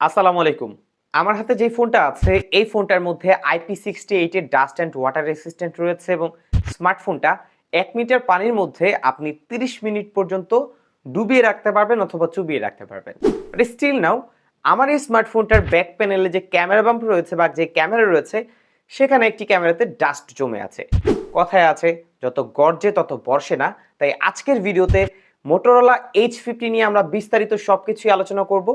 আসসালামু আলাইকুম। আমার হাতে যে ফোনটা আছে, এই ফোনটার মধ্যে আইপি সিক্সটি এইটের ডাস্ট অ্যান্ড ওয়াটার রেসিস্ট্যান্ট রয়েছে এবং স্মার্টফোনটা এক মিটার পানির মধ্যে আপনি তিরিশ মিনিট পর্যন্ত ডুবিয়ে রাখতে পারবেন অথবা চুবিয়ে রাখতে পারবেন। স্টিল নাও আমার এই স্মার্টফোনটার ব্যাক প্যানেলে যে ক্যামেরা বাম্প রয়েছে বা যে ক্যামেরা রয়েছে, সেখানে একটি ক্যামেরাতে ডাস্ট জমে আছে। কথায় আছে, যত গর্জে তত বর্ষে না। তাই আজকের ভিডিওতে মোটোরোলা এইচ ফিফটি নিয়ে আমরা বিস্তারিত সব কিছুই আলোচনা করব।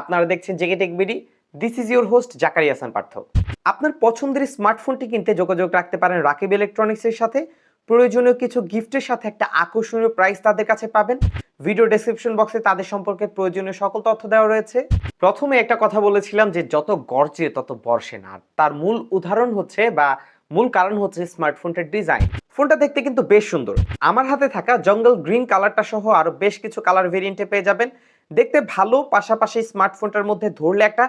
আপনারা দেখছেন জেগে tech BD. This is your host Zakaria Hasan Partho. আপনার পছন্দের স্মার্টফোনটি কিনতে যোগাযোগ রাখতে পারেন রাকিব ইলেকট্রনিক্সের সাথে। প্রয়োজনীয় কিছু গিফটের সাথে একটা আকর্ষণীয় প্রাইস তাদের কাছে পাবেন। ভিডিও ডেসক্রিপশন বক্সে তাদের সম্পর্কে প্রয়োজনীয় সকল তথ্য দেওয়া রয়েছে। প্রথমে একটা কথা বলেছিলাম যে, যত গর্জে তত বর্ষে না। তার মূল উদাহরণ হচ্ছে বা মূল কারণ হচ্ছে স্মার্টফোনটার ডিজাইন। ফোনটা দেখতে কিন্তু বেশ সুন্দর। আমার হাতে থাকা জঙ্গল গ্রিন কালারটা সহ আরও বেশ কিছু কালার ভেরিয়েন্টে পেয়ে যাবেন। দেখতে ভালো, পাশাপাশি স্মার্টফোনটার মধ্যে ধরলে একটা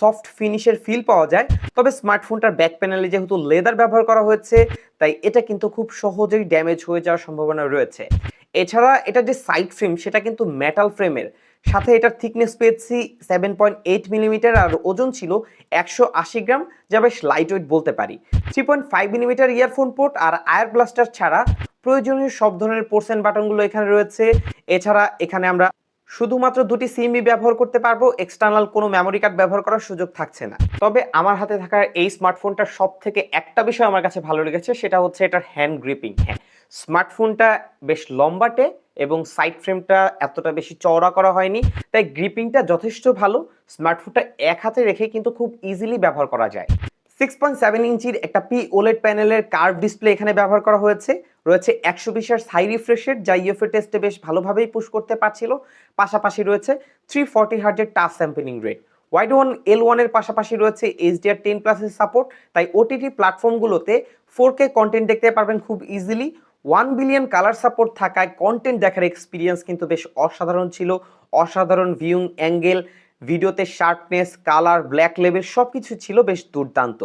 সফট ফিনিশের ফিল পাওয়া যায়। তবে স্মার্টফোনটার ব্যাক প্যানেলে যেহেতু লেদার ব্যবহার করা হয়েছে, তাই এটা কিন্তু খুব সহজেই ড্যামেজ হয়ে যাওয়ার সম্ভাবনা রয়েছে। এছাড়া এটা যে সাইড ফ্রেম সেটা কিন্তু মেটাল ফ্রেমের সাথে এটার থিকনেস পেয়েছি সেভেন পয়েন্ট এইট মিলিমিটার আর ওজন ছিল একশো আশি গ্রাম, যা বেশ লাইট ওয়েট বলতে পারি। Three point five millimetre earphone port আর আয়ার ব্লাস্টার ছাড়া প্রয়োজনীয় সব ধরনের পোর্সেন বাটনগুলো এখানে রয়েছে। এছাড়া এখানে আমরা শুধুমাত্র দুটি সিমই ব্যবহার করতে পারব এক্সটার্নাল কোনো মেমোরি কার্ড ব্যবহার করার সুযোগ থাকছে না। তবে আমার হাতে থাকা এই স্মার্টফোনটার সব থেকে একটা বিষয় আমার কাছে ভালো লেগেছে, সেটা হচ্ছে এটার হ্যান্ড গ্রিপিং হ্যাঁ স্মার্টফোনটা বেশ লম্বাটে এবং সাইড ফ্রেমটা এতটা বেশি চওড়া করা হয়নি, তাই গ্রিপিংটা যথেষ্ট ভালো। স্মার্টফোনটা এক হাতে রেখে কিন্তু খুব ইজিলি ব্যবহার করা যায়। সিক্স পয়েন্ট সেভেন ইঞ্চির একটা পি ওলেড প্যানেলের কার্ভ ডিসপ্লে এখানে ব্যবহার করা হয়েছে। রয়েছে একশো বিশের হাই রিফ্রেশের যা ইউএফএ টেস্টে বেশ ভালোভাবেই পুশ করতে পারছিল। পাশাপাশি রয়েছে three forty হার্জের touch sampling rate Widevine L ওয়ানের পাশাপাশি রয়েছে এইচডিআর টেন প্লাসের সাপোর্ট তাই ওটিটি প্ল্যাটফর্মগুলোতে ফোর কে কন্টেন্ট দেখতে পারবেন খুব easily one billion colour support থাকায় কন্টেন্ট দেখার এক্সপিরিয়েন্স কিন্তু বেশ অসাধারণ ছিল। অসাধারণ ভিউং অ্যাঙ্গেল ভিডিওতে শার্পনেস কালার ব্ল্যাক লেভেল সব কিছু ছিল বেশ দুর্দান্ত।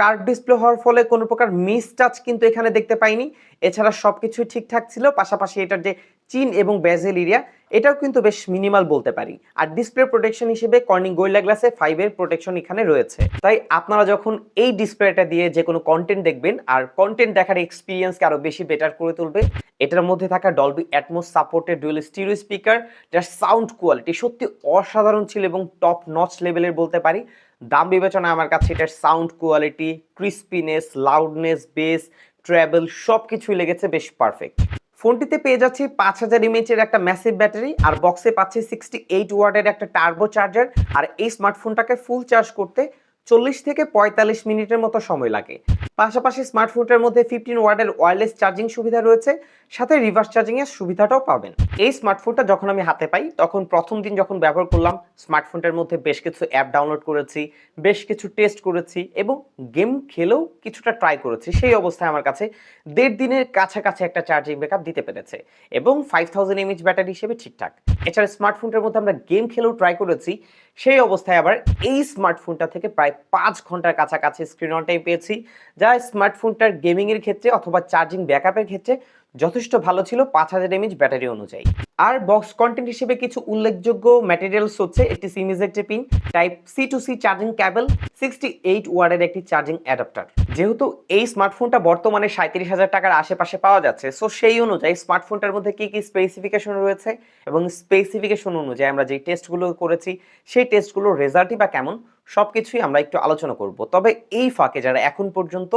কার্ড ডিসপ্লে হওয়ার ফলে কোনো প্রকার মিস টাচ কিন্তু এখানে দেখতে পাইনি। এছাড়া সব কিছুই ঠিকঠাক ছিল, পাশাপাশি এটার যে চীন এবং ব্যাজেল এরিয়া এটাও কিন্তু বেশ মিনিমাল বলতে পারি। আর ডিসপ্লে প্রোটেকশন হিসেবে কর্নিং গোল্ডা গ্লাসে ফাইভের প্রোটেকশন এখানে রয়েছে। তাই আপনারা যখন এই ডিসপ্লেটা দিয়ে যে কোনো কন্টেন্ট দেখবেন, আর কন্টেন্ট দেখার এক্সপিরিয়েন্সকে আরও বেশি বেটার করে তুলবে, এটার মধ্যে থাকা Dolby Atmos supported dual stereo speaker যার সাউন্ড কোয়ালিটি সত্যি অসাধারণ ছিল এবং টপ নচ লেভেলের বলতে পারি। দাম বিবেচনায় আমার কাছে এটার sound quality crispness loudness bass travel সব কিছুই লেগেছে বেশ পারফেক্ট ফোনটিতে পেয়ে যাচ্ছি পাঁচ হাজার এমএচের একটা ম্যাসিভ ব্যাটারি আর বক্সে পাচ্ছি সিক্সটি এইট ওয়ার্ডের একটা টার্বো চার্জার আর এই স্মার্টফোনটাকে ফুল চার্জ করতে চল্লিশ থেকে পঁয়তাল্লিশ মিনিটের মতো সময় লাগে। পাশাপাশি স্মার্টফোনটার মধ্যে ফিফটিন ওয়ার্ডের ওয়্যারলেস চার্জিং সুবিধা রয়েছে, সাথে রিভার্স চার্জিং এর সুবিধাটাও পাবেন। এই স্মার্টফোনটা যখন আমি হাতে পাই, তখন প্রথম দিন যখন ব্যবহার করলাম, স্মার্টফোনটার মধ্যে বেশ কিছু অ্যাপ ডাউনলোড করেছি, বেশ কিছু টেস্ট করেছি এবং গেম খেলেও কিছুটা ট্রাই করেছি। সেই অবস্থায় আমার কাছে দেড় দিনের কাছাকাছি একটা চার্জিং ব্যাকআপ দিতে পেরেছে এবং ফাইভ থাউজেন্ড এমএইচ ব্যাটারি হিসেবে ঠিকঠাক। এছাড়া স্মার্টফোনটার মধ্যে আমরা গেম খেলেও ট্রাই করেছি, সেই অবস্থায় আবার এই স্মার্টফোনটা থেকে প্রায় পাঁচ ঘণ্টার কাছাকাছি স্ক্রিন অন টাইম পেয়েছি, যা স্মার্টফোনটার গেমিংয়ের ক্ষেত্রে অথবা চার্জিং ব্যাকআপের ক্ষেত্রে যথেষ্ট ভালো ছিল পাঁচ হাজার এমএইচ ব্যাটারি অনুযায়ী। আর বক্স কন্টেন্ট হিসেবে কিছু উল্লেখযোগ্য ম্যাটেরিয়ালস হচ্ছে একটি SIM ejector pin type C to C charging cable sixty eight ওয়ার্ডের একটি চার্জিং অ্যাডাপ্টার যেহেতু এই স্মার্টফোনটা বর্তমানে সাঁত্রিশ হাজার টাকার আশেপাশে পাওয়া যাচ্ছে সো সেই অনুযায়ী স্মার্টফোনটার মধ্যে কি কি স্পেসিফিকেশন রয়েছে এবং স্পেসিফিকেশন অনুযায়ী আমরা যে টেস্টগুলো করেছি, সেই টেস্টগুলোর রেজাল্টই বা কেমন সব কিছুই আমরা একটু আলোচনা করব। তবে এই ফাঁকে যারা এখন পর্যন্ত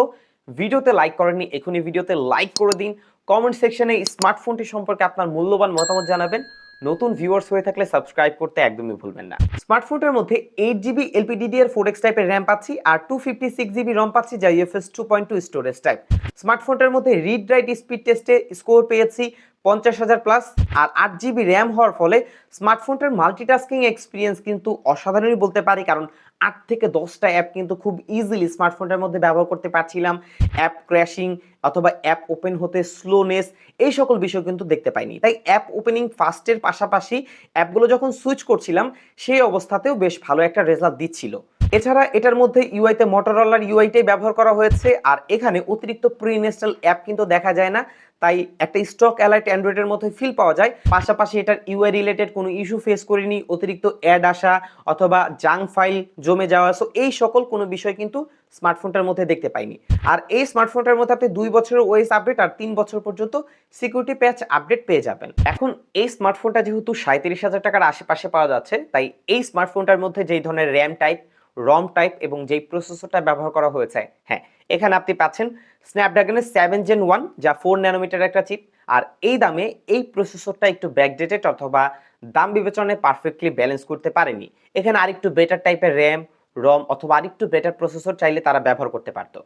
ভিডিওতে লাইক করেননি, এখনই ভিডিওতে লাইক করে দিন। কমেন্ট সেকশনে স্মার্টফোনটি সম্পর্কে আপনার মূল্যবান মতামত জানাবেন। নতুন ভিউয়ার্স হয়ে থাকলে সাবস্ক্রাইব করতে একদমই ভুলবেন না। স্মার্টফোনটার মধ্যে eight GB LPDDR four X টাইপের র্যাম পাচ্ছি আর two fifty six GB ROM পাচ্ছি, যা UFS two point two storage type স্মার্টফোনটার মধ্যে রিড রাইট স্পিড টেস্টে স্কোর পেয়েছি। পঞ্চাশ হাজার প্লাস আর আট জিবি র্যাম হওয়ার ফলে স্মার্টফোনটার মাল্টিটাস্কিং এক্সপিরিয়েন্স কিন্তু অসাধারণই বলতে পারি। কারণ আট থেকে দশটা অ্যাপ কিন্তু খুব ইজিলি স্মার্টফোনটার মধ্যে ব্যবহার করতে পারছিলাম। অ্যাপ ক্র্যাশিং অথবা অ্যাপ ওপেন হতে স্লোনেস এই সকল বিষয় কিন্তু দেখতে পাইনি। তাই অ্যাপ ওপেনিং ফাস্টের পাশাপাশি অ্যাপগুলো যখন সুইচ করছিলাম, সেই অবস্থাতেও বেশ ভালো একটা রেজাল্ট দিচ্ছিল। এছাড়া এটার মধ্যে ইউআইতে মোটরোলার ইউআইটাই ব্যবহার করা হয়েছে, আর এখানে অতিরিক্ত প্রি ইনস্টল অ্যাপ কিন্তু দেখা যায় না, তাই একটা স্টক অ্যালার্ট অ্যান্ড্রয়েডের মধ্যে ফিল পাওয়া যায়। পাশাপাশি এটার ইউআই রিলেটেড কোনো ইস্যু ফেস করিনি, অতিরিক্ত অ্যাড আসা অথবা জাং ফাইল জমে যাওয়া সো এই সকল কোনো বিষয় কিন্তু স্মার্টফোনটার মধ্যে দেখতে পাইনি। আর এই স্মার্টফোনটার মধ্যে আপনি দুই বছরের ওএস আপডেট আর তিন বছর পর্যন্ত সিকিউরিটি প্যাচ আপডেট পেয়ে যাবেন। এখন এই স্মার্টফোনটা যেহেতু সাঁত্রিশ হাজার টাকার আশেপাশে পাওয়া যাচ্ছে, তাই এই স্মার্টফোনটার মধ্যে যেই ধরনের র্যাম টাইপ রম টাইপ এবং যেই প্রসেসরটা ব্যবহার করা হয়েছে হ্যাঁ এখানে আপনি পাচ্ছেন স্ন্যাপড্রাগনের সেভেন জেন ওয়ান যা ফোর ন্যানোমিটার একটা চিপ আর এই দামে এই প্রসেসরটা একটু ব্যাকডেটেড অথবা দাম বিবেচনায় পারফেক্টলি ব্যালেন্স করতে পারেনি। এখানে আরেকটু বেটার টাইপের র্যাম রম অথবা আরেকটু বেটার প্রসেসর চাইলে তারা ব্যবহার করতে পারতো।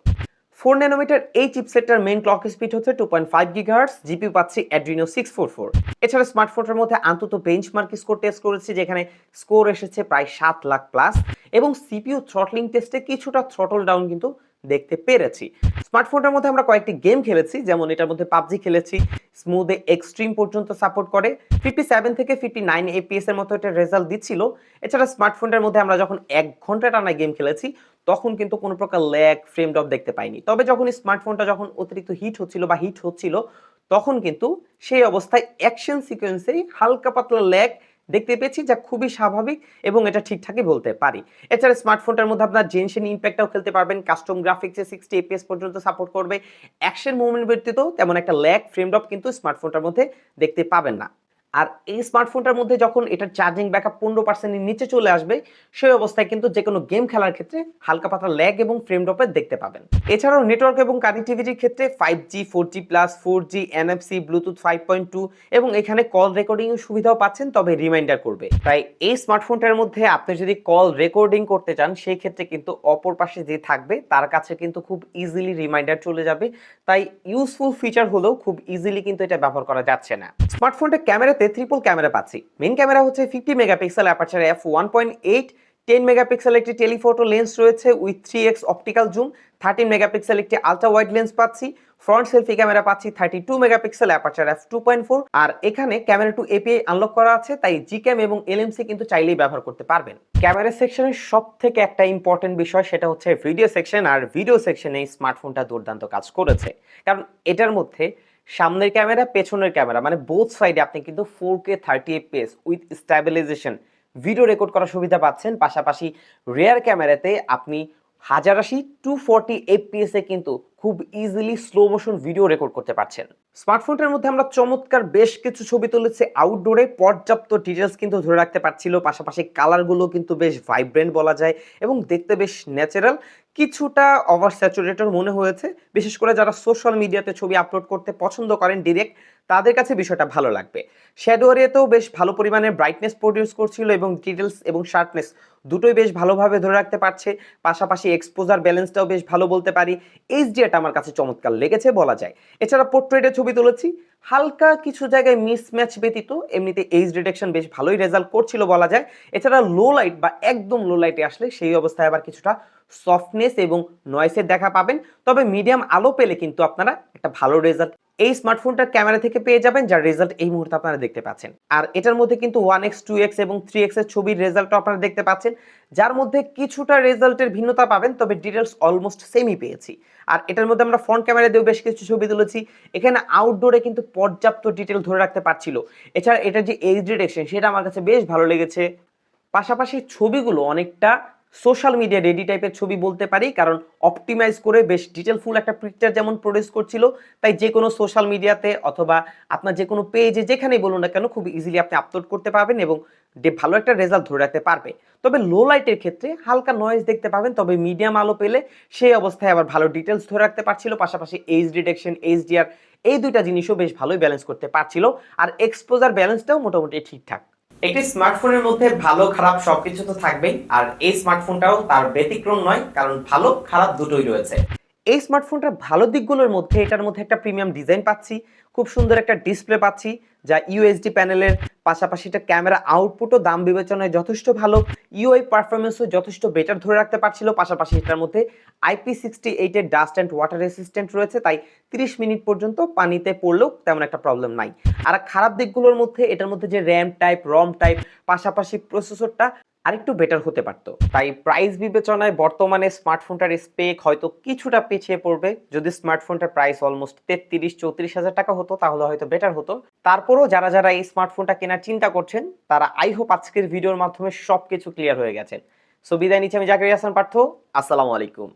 ফোর ন্যানোমিটার এই চিপসেটটার মেইন ক্লক স্পিড হচ্ছে two point five gigahertz GPU পাচ্ছি অ্যাড্রিনো সিক্স ফোর ফোর এছাড়া স্মার্টফোনটার মধ্যে অন্তত বেঞ্চমার্ক স্কোর টেস্ট করেছি, যেখানে স্কোর এসেছে প্রায় সাত লাখ প্লাস এবং সিপিউ থ্রটলিং টেস্টে কিছুটা থ্রটল ডাউন কিন্তু দেখতে পেরেছি। স্মার্টফোনটার মধ্যে আমরা কয়েকটি গেম খেলেছি, যেমন এটার মধ্যে পাবজি খেলেছি স্মুথে এক্সট্রিম পর্যন্ত সাপোর্ট করে ফিফটি সেভেন থেকে ফিফটি নাইন এপিএস এর মতো একটা রেজাল্ট দিচ্ছিল। এছাড়া স্মার্টফোনটার মধ্যে আমরা যখন এক ঘণ্টা টানা গেম খেলেছি, তখন কিন্তু কোনো প্রকার ল্যাগ ফ্রেম ড্রপ দেখতে পাইনি। তবে যখন স্মার্টফোনটা যখন অতিরিক্ত হিট হচ্ছিল বা হিট হচ্ছিল, তখন কিন্তু সেই অবস্থায় অ্যাকশন সিকোয়েন্সেই হালকা পাতলা ল্যাগ দেখতে পেয়েছি, যা খুবই স্বাভাবিক এবং এটা ঠিকঠাকই বলতে পারি। এছাড়া স্মার্টফোনটার মধ্যে আপনার জেনশন ইম্প্যাক্টটাও খেলতে পারবেন কাস্টম গ্রাফিক্সে সিক্সটি এপিএস পর্যন্ত সাপোর্ট করবে। অ্যাকশন মুভমেন্ট ব্যতীত তেমন একটা ল্যাগ ফ্রেম ড্রপ কিন্তু স্মার্টফোনটার মধ্যে দেখতে পাবেন না। আর এই স্মার্টফোনটার মধ্যে যখন এটার চার্জিং ব্যাকআপ পনেরো পার্সেন্টের নিচে চলে আসবে, সেই অবস্থায় কিন্তু যে কোনো গেম খেলার ক্ষেত্রে হালকা পাতলা ল্যাগ এবং ফ্রেম ড্রপের দেখতে পাবেন। এছাড়াও নেটওয়ার্ক এবং কানেক্টিভিটির ক্ষেত্রে five G four G plus four G NFC Bluetooth five point two এবং এখানে কল রেকর্ডিং সুবিধাও পাচ্ছেন, তবে রিমাইন্ডার করবে। তাই এই স্মার্টফোনটার মধ্যে আপনি যদি কল রেকর্ডিং করতে চান, সেই ক্ষেত্রে কিন্তু অপর পাশে যে থাকবে, তার কাছে কিন্তু খুব ইজিলি রিমাইন্ডার চলে যাবে। তাই ইউজফুল ফিচার হলেও খুব ইজিলি কিন্তু এটা ব্যবহার করা যাচ্ছে না। স্মার্টফোনটা ক্যামেরাতে ট্রিপল ক্যামেরা পাচ্ছি। মেন ক্যামেরা হচ্ছে fifty megapixel aperture F one point eight ten megapixel একটি টেলিফোটো লেন্স রয়েছে with three X optical zoom thirteen megapixel একটি আলট্রা ওয়াইড লেন্স পাচ্ছি ফ্রন্ট সেলফি ক্যামেরা পাচ্ছি thirty two megapixel aperture F two point four আর এখানে camera two API unlock করা আছে, তাই জি ক্যাম এবং এলএমসি কিন্তু চাইলেই ব্যবহার করতে পারবেন। ক্যামেরা সেকশনের সব থেকে একটা ইম্পর্টেন্ট বিষয়, সেটা হচ্ছে ভিডিও সেকশন আর ভিডিও সেকশনে স্মার্টফোনটা দুর্দান্ত কাজ করেছে। কারণ এটার মধ্যে সামনের ক্যামেরা, পেছনের ক্যামেরা মানে বোথ সাইডে আপনি কিন্তু four K thirty FPS with stabilisation video record করার সুবিধা পাচ্ছেন। পাশাপাশি রেয়ার ক্যামেরাতে আপনি হাজার আশি টু ফোরটি এ কিন্তু খুব easily slow motion video record করতে পারছেন। স্মার্টফোনটার মধ্যে আমরা চমৎকার বেশ কিছু ছবি তুলেছি। আউটডোরে পর্যাপ্ত ডিটেলস কিন্তু ধরে রাখতে পারছিল। পাশাপাশি কালারগুলো কিন্তু বেশ ভাইব্রেন্ট বলা যায় এবং দেখতে বেশ ন্যাচারাল কিছুটা ওভার স্যাচুরেটেড মনে হয়েছে। বিশেষ করে যারা সোশ্যাল মিডিয়াতে ছবি আপলোড করতে পছন্দ করেন ডিরেক্ট তাদের কাছে বিষয়টা ভালো লাগবে। শ্যাডো বেশ ভালো পরিমাণে ব্রাইটনেস প্রডিউস করছিল এবং ডিটেলস এবং শার্পনেস দুটোই বেশ ভালোভাবে ধরে রাখতে পারছে। পাশাপাশি এক্সপোজার ব্যালেন্সটাও বেশ ভালো বলতে পারি। এইচডিআরটা আমার কাছে চমৎকার লেগেছে বলা যায়। এছাড়া পোর্ট্রেটের ছবি তুলেছি। হালকা কিছু জায়গায় মিসম্যাচ ব্যতীত এমনিতে এইজ ডিটেকশন বেশ ভালোই রেজাল্ট করছিল বলা যায়। এছাড়া লো লাইট বা একদম লো লাইটে আসলে সেই অবস্থায় আবার কিছুটা সফটনেস এবং নয়েসের দেখা পাবেন। তবে মিডিয়াম আলো পেলে কিন্তু আপনারা একটা ভালো রেজাল্ট এই স্মার্টফোনটার ক্যামেরা থেকে পেয়ে যাবেন, যার রেজাল্ট এই মুহূর্তে আপনারা দেখতে পাচ্ছেন। আর এটার মধ্যে কিন্তু ওয়ান এক্স টু এক্স এবং থ্রি এক্সের ছবির রেজাল্টও আপনারা দেখতে পাচ্ছেন, যার মধ্যে কিছুটা রেজাল্টের ভিন্নতা পাবেন, তবে ডিটেলস অলমোস্ট সেমই পেয়েছি। আর এটার মধ্যে আমরা ফ্রন্ট ক্যামেরা দিয়েও বেশ কিছু ছবি তুলেছি, এখানে আউটডোরে কিন্তু পর্যাপ্ত ডিটেল ধরে রাখতে পারছিল। এছাড়া এটার যে এইচ ডিটেকশন সেটা আমার কাছে বেশ ভালো লেগেছে। পাশাপাশি ছবিগুলো অনেকটা সোশ্যাল মিডিয়া রেডি টাইপের ছবি বলতে পারি, কারণ অপটিমাইজ করে বেশ ডিটেলফুল একটা পিকচার যেমন প্রডিউস করছিল, তাই যে কোনো সোশ্যাল মিডিয়াতে অথবা আপনার যে কোনো পেজে যেখানেই বলুন না কেন, খুব ইজিলি আপনি আপলোড করতে পারবেন এবং ভালো একটা রেজাল্ট ধরে রাখতে পারবে। তবে লো লাইটের ক্ষেত্রে হালকা নয়েজ দেখতে পাবেন, তবে মিডিয়াম আলো পেলে সেই অবস্থায় আবার ভালো ডিটেলস ধরে রাখতে পারছিল, পাশাপাশি এইচ ডিটেকশন এইচডিআর এই দুইটা জিনিসও বেশ ভালোই ব্যালেন্স করতে পারছিল। আর এক্সপোজার ব্যালেন্সটাও মোটামুটি ঠিকঠাক। একটি স্মার্টফোনের মধ্যে ভালো, খারাপ সবকিছু তো থাকবেই। আর এই স্মার্টফোনটাও তার ব্যতিক্রম নয়, কারণ ভালো, খারাপ দুটোই রয়েছে। এই স্মার্টফোনটার ভালো দিকগুলোর মধ্যে, এটার মধ্যে একটা প্রিমিয়াম ডিজাইন পাচ্ছি, খুব সুন্দর একটা ডিসপ্লে পাচ্ছি। যা ইউএসডি প্যানেলের পাশাপাশি এটা ক্যামেরা আউটপুটও দাম বিবেচনায় যথেষ্ট ভালো ইউআই পারফরমেন্সও যথেষ্ট বেটার ধরে রাখতে পারছিল। পাশাপাশি এটার মধ্যে আইপি সিক্সটি এইটের ডাস্ট অ্যান্ড ওয়াটার রেসিস্ট্যান্ট রয়েছে, তাই তিরিশ মিনিট পর্যন্ত পানিতে পড়লেও তেমন একটা প্রবলেম নাই। আর খারাপ দিকগুলোর মধ্যে, এটার মধ্যে যে র্যাম টাইপ রম টাইপ পাশাপাশি প্রসেসরটা আরেকটু বেটার হতে পারত। তাই প্রাইস বিবেচনায় বর্তমানে স্মার্টফোনটার স্পেক হয়তো কিছুটা পিছিয়ে পড়বে। যদি স্মার্টফোনটার প্রাইস অলমোস্ট তেত্রিশ, চৌত্রিশ হাজার টাকা হতো, তাহলে হয়তো বেটার হতো। তারপরও যারা যারা এই স্মার্টফোনটা কেনার চিন্তা করছেন, তারা আই হোপ আজকের ভিডিওর মাধ্যমে সবকিছু ক্লিয়ার হয়ে গেছেন সো বিদায় নিচ্ছি আমি জাকির হাসান পার্থ। আসসালামু আলাইকুম।